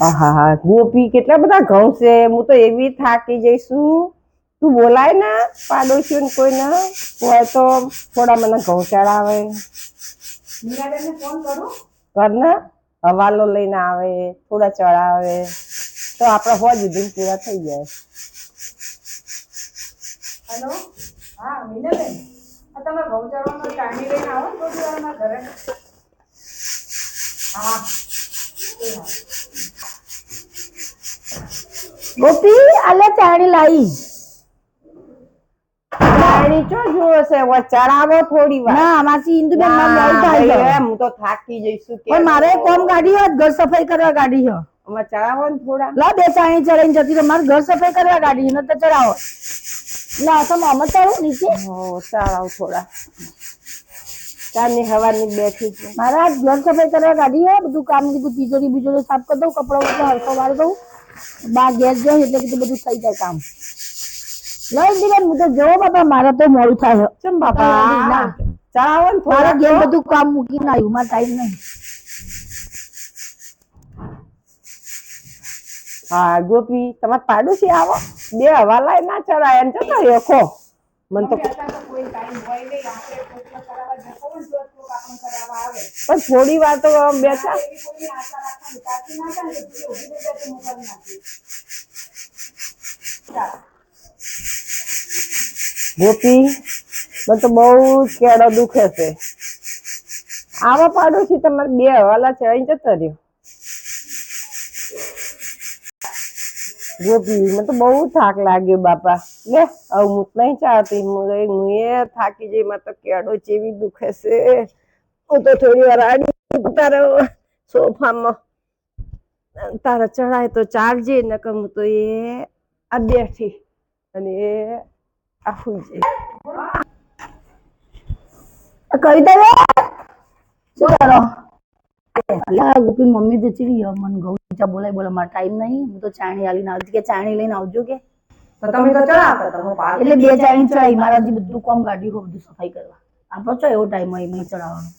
આહા ગોપી કેટલા બધા ઘઉં છે હું તો એવી થાકી જઈશું. તું બોલાય ને પાડોશીઓ ને કોઈ ના હોય તો થોડા મને ઘઉં ચડાવે. કર? ને હવાલો લઈને આવે થોડા ચડાવે. તો આપણે હોજ દિન પૂરા થઈ જાય. હેલો? હા મીનાબેન તમે ઘઉં ચડવાનો ટાઈમ લઈને આવો મારા ઘરે. ગોપી આલે ચાણી લાઈ ચાણી ચો જોવે છે? ચડાવો થોડી વાર. ના માસી ઇન્દુબેનમાં ના, થાય. એમ હું તો થાકી જઈશું પણ મારે કોમ ગાડી હોત ઘર સફાઈ કરવા ગાડી હો અમે ચડાવો ને થોડા. લા બે ચાણી ચડાઈને જતી રહો. મારે ઘર સફાઈ કરવા ગાડી ન તો ચડાવો. લા તો મામા ચડાવો નીચે. હો ચડાવો થોડા. ચારની હવાની બેઠી છે. મારા ઘર સફાઈ કરવા કાઢી હે બધું કામ કીધું તિજોરી બીજોરી સાફ કરી દઉં કપડાં વપડા હરખો વાર દઉં બા ગેસ જાય એટલે કીધું બધું થઈ જાય કામ. લઈ દીધા હું તો જવો બાપા મારે તો મોડું થાય. કેમ બાપા ના. ચડાવો ને મારે ઘેર બધું કામ મૂકીને આવ્યું મારા ટાઈમ નહીં. હા ગોપી તમારે પાડોશી આવો. બે હવા લાય ના ચડાય એમ જતા ખો. મને તો પણ થોડી વાર તો બેસા ગોપી મને તો બહુ જ કેળો દુખે છે. આવા પાડોશી તમારે બે હવાલા છે અહીં જતો રહ્યો. ગોપી, મને તો બહુ થાક લાગ્યો બાપા. લે, હવે હું નહીં ચાહતી. હું હું એ થાકી જઈ, મારે તો કેડો ચેવી દુખે છે હું તો થોડી વાર આડી તારે સોફામાં. તારે ચડાય તો ચાલજે, નકર હું તો એ આ બેઠી અને એ આ હુઈ કહી દે શું કરો? ગોપી મમ્મી તો ચીડી મને ઘઉં ચા બોલાય બોલા મારા ટાઈમ નહીં. હું તો ચાણી આલીને આવતી કે ચાણી લઈને આવજો કે. તો તમે તો ચડાવતા તમે પાડ એટલે બે ચાણી ચડાવી મારા જે બધું કામ કાઢ્યું હોય, બધું સફાઈ કરવા. આપણો ચો એવો ટાઈમ હોય નહીં ચડાવવાનો.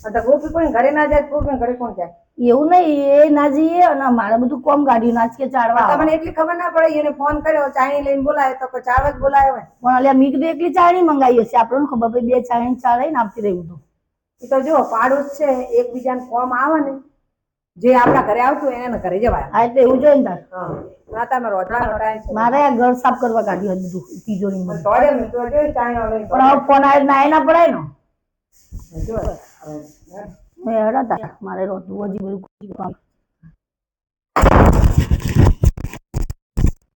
તો ગોપી કોઈ ઘરે ના જાય તો કોઈ ઘરે કોણ જાય? એવું નહીં એ ના જઈએ અને મારે બધું કોમ કાઢ્યું નાચ કે ચાડવા તમને એટલી ખબર ના પડે એને ફોન કર્યો ચાણી લઈને બોલાય તો જ બોલાયો હોય પણ અલ્યા મી કીધું એકલી ચાણી મંગાવી હશે આપણને ખબર બે ચાણી ચાળાઈને આપતી રહ્યું હતું એ તો જો પાડોશ છે એકબીજાને કોમ આવે ને જે આપણા ઘરે આવતું એને ઘરે જવાય. હા એટલે એવું જોઈએ ને હા માતાનો રોટલાનો ટાઈમ મારે આ ઘર સાફ કરવા કાઢ્યું હતું બધું તિજોરીમાં તો રે મેં પણ હવે ફોન આવે ના એના પડાય ને. જો. મેં હેડા તા મારે રોતું હજી બધું કામ.